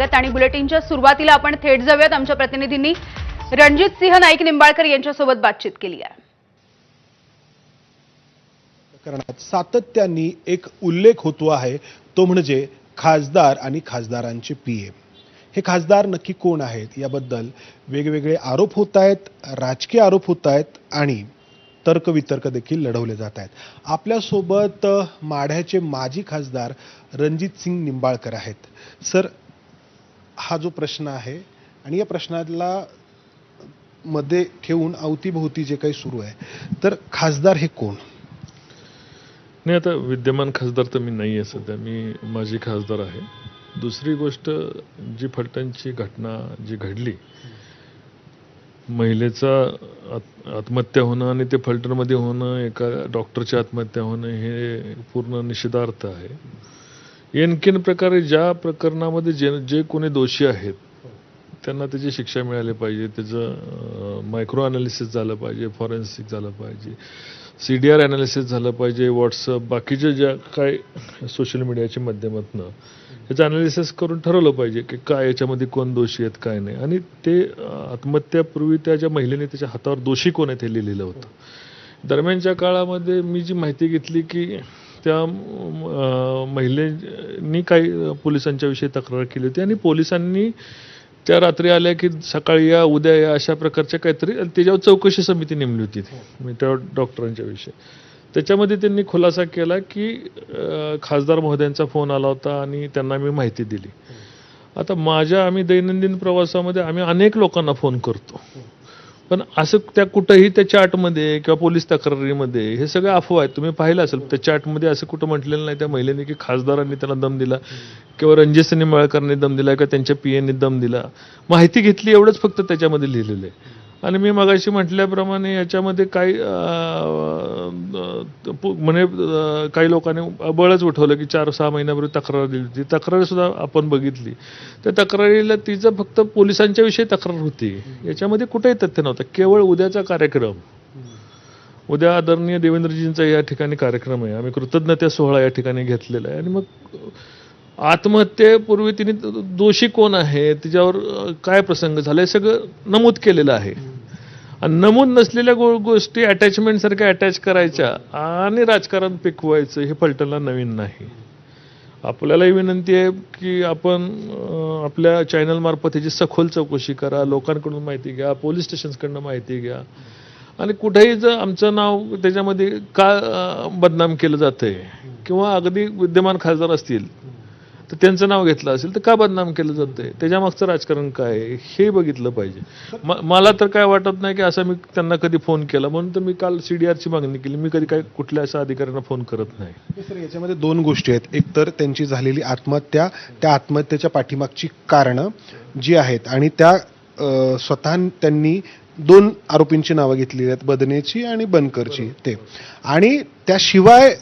स्वागत आणि बुलेटिनच्या सुरुवातीला आपण थेट जाऊयात. आमच्या प्रतिनिधींनी रणजित सिंह नाईक निंबाळकर यांच्यासोबत बातचीत केली आहे. प्रकरणात सातत्याने एक उल्लेख होतो आहे तो म्हणजे खासदार आणि खासदारांचे पीए. हे खासदार नक्की कोण आहेत याबद्दल वेगवेगळे आरोप होत आहेत राजकीय आरोप होत आहेत आणि तर्कवितर्क देखील लढवले जात आहेत. आपल्यासोबत माढ्याचे माजी खासदार रणजित सिंग निंबाळकर आहेत. सर हा जो प्रश्न आहे आणि या प्रश्नाला मध्ये ठेवून अवतीभोवती जे काही सुरू आहे तर खासदार हे कोण? नाही आता विद्यमान खासदार तर मी नाही आहे सध्या. मी माझी खासदार आहे. दुसरी गोष्ट जी फलटणची घटना जी घडली महिलेचा आत- आत्महत्या होणं आणि ते फलटणमध्ये होणं एका डॉक्टरची आत्महत्या होणं हे पूर्ण निषेधार्थ आहे. आणखीन प्रकारे ज्या प्रकरणामध्ये जे जे कोणी दोषी आहेत त्यांना त्याची शिक्षा मिळाली पाहिजे त्याचं मायक्रो अनालिसिस झालं पाहिजे फॉरेन्सिक झालं पाहिजे सी डी आर अनालिसिस झालं पाहिजे व्हॉट्सअप बाकीच्या ज्या काय सोशल मीडियाच्या माध्यमातून याचं अनालिसिस करून ठरवलं पाहिजे की काय याच्यामध्ये कोण दोषी आहेत काय नाही. आणि ते आत्महत्यापूर्वी त्या ज्या महिलेने त्याच्या हातावर दोषी कोण आहेत हे लिहिलेलं होतं. दरम्यानच्या काळामध्ये मी जी माहिती घेतली की त्या महिलेनी काही पोलिसांच्या विषयी तक्रार केली होती आणि पोलिसांनी त्या रात्री आल्या की सकाळी या उद्या या अशा प्रकारच्या काहीतरी त्याच्यावर चौकशी समिती नेमली होती मी म्हणजे त्या डॉक्टरांच्या विषयी. त्याच्यामध्ये त्यांनी खुलासा केला की खासदार महोदयांचा फोन आला होता आणि त्यांना मी माहिती दिली. आता माझ्या आम्ही दैनंदिन प्रवासामध्ये आम्ही अनेक लोकांना फोन करतो. पण असं त्या कुठंही त्या चार्टमध्ये किंवा पोलीस तक्रारीमध्ये हे सगळं अफवा आहेत. तुम्ही पाहिलं असेल त्या चार्टमध्ये असं कुठं म्हटलेलं नाही. त्या महिलेने की खासदारांनी त्याला दम दिला किंवा रणजित निंबाळकरने दम दिला किंवा त्यांच्या पीएने दम दिला. माहिती घेतली एवढंच फक्त त्याच्यामध्ये लिहिलेलं आहे. आणि मी मगाशी म्हटल्याप्रमाणे याच्यामध्ये काही पु- म्हणे काही लोकांनी बळच उठवलं की चार सहा महिन्यापूर्वी तक्रार दिली होती. तक्रारसुद्धा आपण बघितली. त्या तक्रारीला तिचं फक्त पोलिसांच्या विषयी तक्रार होती याच्यामध्ये कुठेही तथ्य नव्हतं. केवळ उद्याचा कार्यक्रम. उद्या आदरणीय देवेंद्रजींचा या ठिकाणी कार्यक्रम आहे. आम्ही कृतज्ञता सोहळा या ठिकाणी घेतलेला आहे. आणि मग आत्महत्येपूर्वी तिने दोषी कोण आहे? तिच्यावर काय प्रसंग झाला? हे सगळं नमूद केलेलं आहे. नमूद नसलेल्या गो गोष्टी अटॅचमेंटसारख्या अटॅच करायच्या आणि राजकारण पिकवायचं हे फलटणला नवीन नाही. आपल्यालाही विनंती आहे की आपण आपल्या चॅनलमार्फत ह्याची सखोल चौकशी करा लोकांकडून माहिती घ्या पोलीस स्टेशन्सकडनं माहिती घ्या. आणि कुठेही जर आमचं नाव त्याच्यामध्ये का बदनाम केलं जातं आहे किंवा अगदी विद्यमान खासदार असतील तर त्यांचं नाव घेतलं असेल तर का बदनाम केलं जातंय? त्याच्यामागचं राजकारण काय आहे? हे बघितलं पाहिजे. म- मला तर काय वाटत नाही की असं मी त्यांना कधी फोन केला म्हणून तर मी काल सी डी आरची मागणी केली. मी कधी काय कुठल्या अशा अधिकाऱ्यांना फोन करत नाही. सर याच्यामध्ये दोन गोष्टी आहेत. एक तर त्यांची झालेली आत्महत्या त्या आत्महत्येच्या पाठीमागची कारणं जी आहेत आणि त्या स्वतः त्यांनी दोन आरोपींची नावं घेतलेली आहेत बदनेची आणि बनकरची ते. आणि त्याशिवाय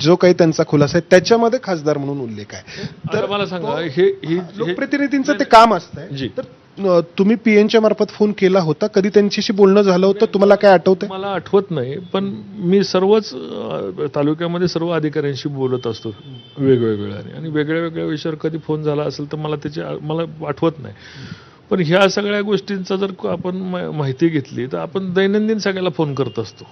जो काही त्यांचा खुलासा आहे त्याच्यामध्ये खासदार म्हणून उल्लेख आहे. तर मला सांगा हे लोकप्रतिनिधींचं ते काम असतंय जी. तर तुम्ही पीएनच्या मार्फत फोन केला होता? कधी त्यांच्याशी बोलणं झालं होतं? तुम्हाला काय आठवतंय? मला आठवत नाही पण मी सर्वच तालुक्यामध्ये सर्व अधिकाऱ्यांशी बोलत असतो वेगवेगळ्या आणि वेगळ्या वेगळ्या विषयावर कधी फोन झाला असेल तर मला त्याची मला आठवत नाही. पण ह्या सगळ्या गोष्टींचा जर आपण माहिती घेतली तर आपण दैनंदिन सगळ्याला फोन करत असतो.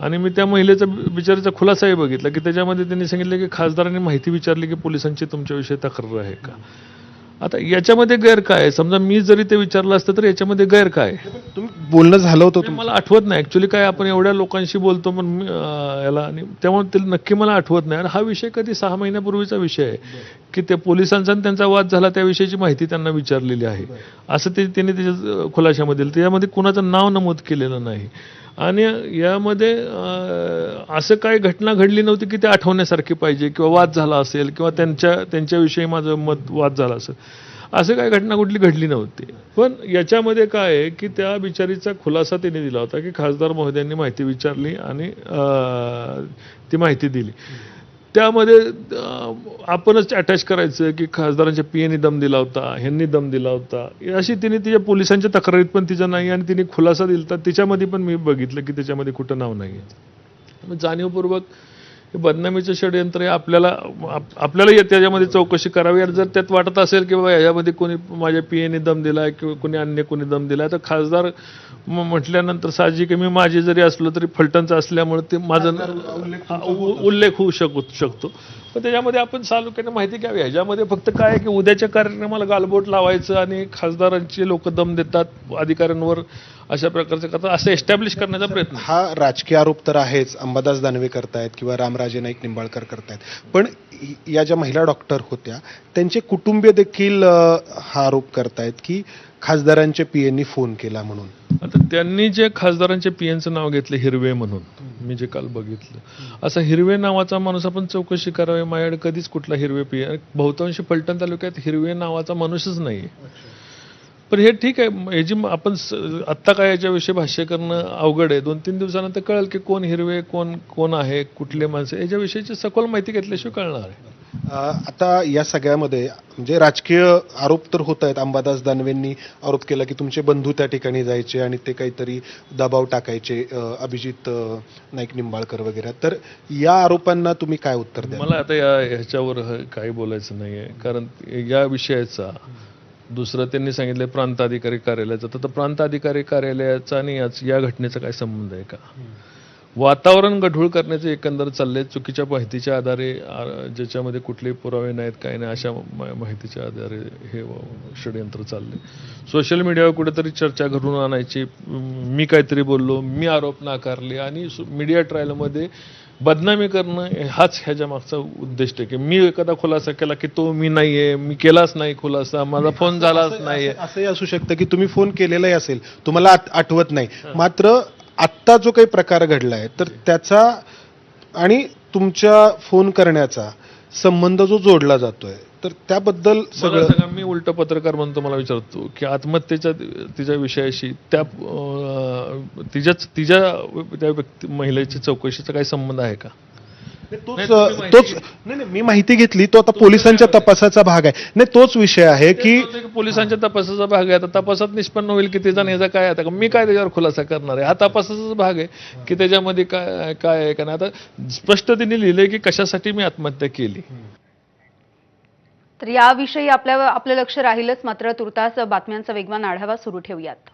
आणि मी त्या महिलेचा बिचारीचा खुलासाही बघितला की त्याच्यामध्ये त्यांनी सांगितलं की खासदारांनी माहिती विचारली की पोलिसांची तुमच्याविषयी तक्रार आहे का? आता याच्यामध्ये गैर काय आहे? समजा मी जरी ते विचारलं असतं तर याच्यामध्ये गैर काय तुम्ही बोलणं झालं होतं मला आठवत नाही. ऍक्च्युली काय आपण एवढ्या लोकांशी बोलतो पण मी, अं, याला आणि त्यामुळे ते नक्की मला आठवत नाही. आणि हा विषय कधी सहा महिन्यापूर्वीचा विषय आहे. की ते पोलिसांचा आणि त्यांचा वाद झाला त्याविषयीची माहिती त्यांना विचारलेली आहे. असं ते त्यांनी त्याच्या अं, खुलाशामध्ये दिलं. त्याच्यामध्ये कुणाचं नाव नमूद केलेलं नाही. आणि यामध्ये अं, असं काय घटना घडली नव्हती की ते आठवण्यासारखी पाहिजे किंवा वाद झाला असेल किंवा त्यांच्या त्यांच्याविषयी माझं मत वाद झाला असेल. असं काय घटना कुठली घडली नव्हती. पण याच्यामध्ये काय आहे की त्या बिचारीचा खुलासा त्यांनी दिला होता की खासदार महोदयांनी माहिती विचारली आणि ती माहिती दिली. त्यामध्ये आपणच अटॅच करायचं की खासदारांच्या पीएने दम दिला होता ह्यांनी दम दिला होता. अशी तिने तिच्या पोलिसांच्या तक्रारीत पण तिचं नाही आणि तिने खुलासा दिला होता. तिच्यामध्ये पण मी बघितलं की त्याच्यामध्ये कुठं नाव नाही आहे जाणीवपूर्वक हे बदनामीचं षडयंत्र हे आपल्याला आप- आपल्याला या- त्याच्यामध्ये चौकशी करावी. आणि जर त्यात वाटत असेल की बाबा याच्यामध्ये कोणी माझ्या पीएने दम दिलाय किंवा कोणी अन्य कोणी दम दिलाय तर खासदार म्हटल्यानंतर साहजिक आहे, मी माझी जरी असलो तरी फलटणचं असल्यामुळे ते माझं उल्लेख होऊ शकू शकतो. पण त्याच्यामध्ये आपण सालुक्याने माहिती घ्यावी. ह्याच्यामध्ये फक्त काय आहे की उद्याच्या कार्यक्रमाला गालबोट लावायचं आणि खासदारांचे लोक दम देतात अधिकाऱ्यांवर अशा प्रकारचं करतात असं एस्टॅब्लिश करण्याचा प्रयत्न. हा राजकीय आरोप तर आहेच. अंबादास दानवे करतायत किंवा रामराजे नाईक निंबाळकर करतायत. पण या ज्या महिला डॉक्टर होत्या त्यांचे कुटुंबीय देखील हा आरोप करतायत की खासदारांच्या पीएनी फोन केला म्हणून. आता त्यांनी जे खासदारांच्या पीएनचं नाव घेतलं हिरवे म्हणून. मी जे काल बघितलं. असा हिरवे नावाचा माणूस आपण चौकशी करावी. माझ्याकडे कधीच कुठला हिरवे पी बहुतांशी फलटण तालुक्यात हिरवे नावाचा माणूसच नाही पण हे ठीक आहे. हे म- आपण आत्ता काय याच्याविषयी भाष्य करणं अवघड आहे. दोन तीन दिवसानंतर कळेल की कोण हिरवे कोण कोण आहे कुठले माणसं. याच्याविषयीची सखोल माहिती घेतल्याशिवाय कळणार आहे. आता या सगळ्यामध्ये म्हणजे राजकीय आरोप तर होत आहेत. अंबादास दानवेंनी आरोप केला की तुमचे बंधू त्या ठिकाणी जायचे आणि ते काहीतरी दबाव टाकायचे अभिजित नाईक निंबाळकर वगैरे. तर या आरोपांना तुम्ही काय उत्तर द्या मला आता या ह्याच्यावर काही बोलायचं नाही आहे कारण या विषयाचा दुसरं त्यांनी सांगितलं प्रांत अधिकारी कार्यालयाचा. तर प्रांत अधिकारी कार्यालयाचा आणि याच या घटनेचा काय संबंध आहे का? वातावरण गढूळ करण्याचे एकंदर चालले चुकीच्या माहितीच्या आधारे ज्याच्यामध्ये कुठले पुरावे नाहीत काय नाही अशा माहितीच्या आधारे हे षडयंत्र चालले. सोशल मीडियावर कुठेतरी चर्चा घडून आणायची. मी काहीतरी बोललो मी आरोप नाकारले आणि मीडिया ट्रायलमध्ये बदनामी करणं हाच ह्याच्या मागचा उद्दिष्ट आहे की मी एखादा खुलासा केला की तो मी नाहीये मी केलाच नाही खुलासा माझा फोन झालाच नाहीये. असं- असंही असू शकतं की तुम्ही फोन केलेलाही असेल तुम्हाला आत- आठवत नाही. मात्र आत्ता जो काही प्रकार घडलाय तर त्याचा आणि तुमच्या फोन करण्याचा संबंध जो जोडला जातोय तर त्याबद्दल सगळं सगळं मी उलट पत्रकार म्हणून तुम्हाला विचारतो की आत्महत्येच्या तिच्या विषयाशी त्या तिच्याच तिच्या त्या व्यक्ती महिलेच्या चौकशीचा काही संबंध आहे का? तोच तोच नाही नाही, मी माहिती घेतली तो आता पोलिसांच्या तपासाचा भाग आहे. नाही तोच विषय आहे की पोलिसांच्या तपासाचा भाग आहे. आता तपासात निष्पन्न होईल की त्याचा ह्याचा काय आता मी काय त्याच्यावर खुलासा करणार आहे? हा तपासाचाच भाग आहे की त्याच्यामध्ये काय काय आहे का नाही? आता स्पष्ट त्यांनी लिहिलंय की कशासाठी मी आत्महत्या केली. तर याविषयी आपल्या आपलं लक्ष राहीलच मात्र तुर्तास बातम्यांचा वेगवान आढावा सुरू ठेवूयात.